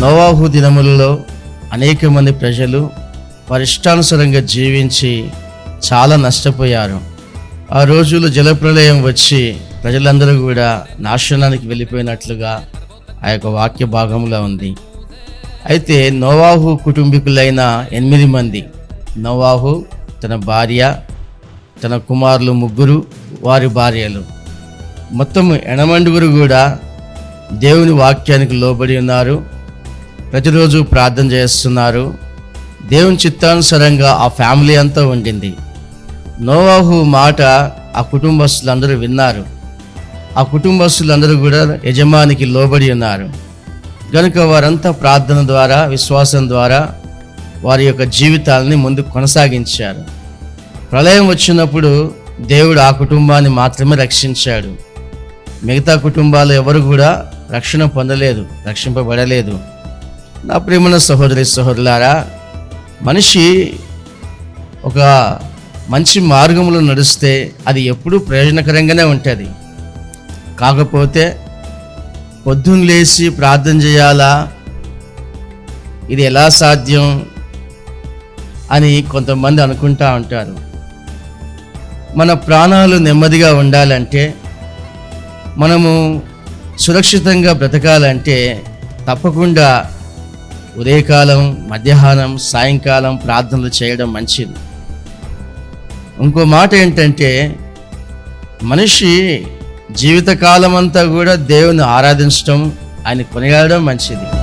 నోవాహు దినములలో అనేక మంది ప్రజలు వారి ఇష్టానుసారంగా జీవించి చాలా నష్టపోయారు. ఆ రోజుల్లో జలప్రలయం వచ్చి ప్రజలందరూ కూడా నాశనానికి వెళ్ళిపోయినట్లుగా ఆ యొక్క వాక్య భాగంలో ఉంది. అయితే నోవాహు కుటుంబీకులైన ఎనిమిది మంది నోవాహు తన భార్య తన కుమారులు ముగ్గురు వారి భార్యలు. మొత్తం ఎనమండుగురు కూడా దేవుని వాక్యానికి లోబడి ఉన్నారు. ప్రతిరోజు ప్రార్థన చేస్తున్నారు. దేవుని చిత్తానుసారంగా ఆ ఫ్యామిలీ అంతా ఉండింది. నోవాహు మాట ఆ కుటుంబస్తులందరూ విన్నారు. ఆ కుటుంబస్తులందరూ కూడా యజమానికి లోబడి ఉన్నారు. కనుక వారంతా ప్రార్థన ద్వారా విశ్వాసం ద్వారా వారి యొక్క జీవితాలని ముందు కొనసాగించారు. ప్రళయం వచ్చినప్పుడు దేవుడు ఆ కుటుంబాన్ని మాత్రమే రక్షించాడు. మిగతా కుటుంబాలు ఎవరు కూడా రక్షణ పొందలేదు రక్షింపబడలేదు. నా ప్రేమన సహోదరి సహోదరులారా మనిషి ఒక మంచి మార్గంలో నడిస్తే అది ఎప్పుడూ ప్రయోజనకరంగానే ఉంటుంది. కాకపోతే పొద్దున్న లేచి ప్రార్థన చేయాలా? ఇది ఎలా సాధ్యం అని కొంతమంది అనుకుంటా ఉంటారు. మన ప్రాణాలు నెమ్మదిగా ఉండాలంటే మనము సురక్షితంగా బ్రతకాలంటే తప్పకుండా ఉదయకాలం మధ్యాహ్నం సాయంకాలం ప్రార్థనలు చేయడం మంచిది. ఇంకో మాట ఏంటంటే మనిషి జీవితకాలం అంతా కూడా దేవుని ఆరాధించడం ఆయన కొనియాడడం మంచిది.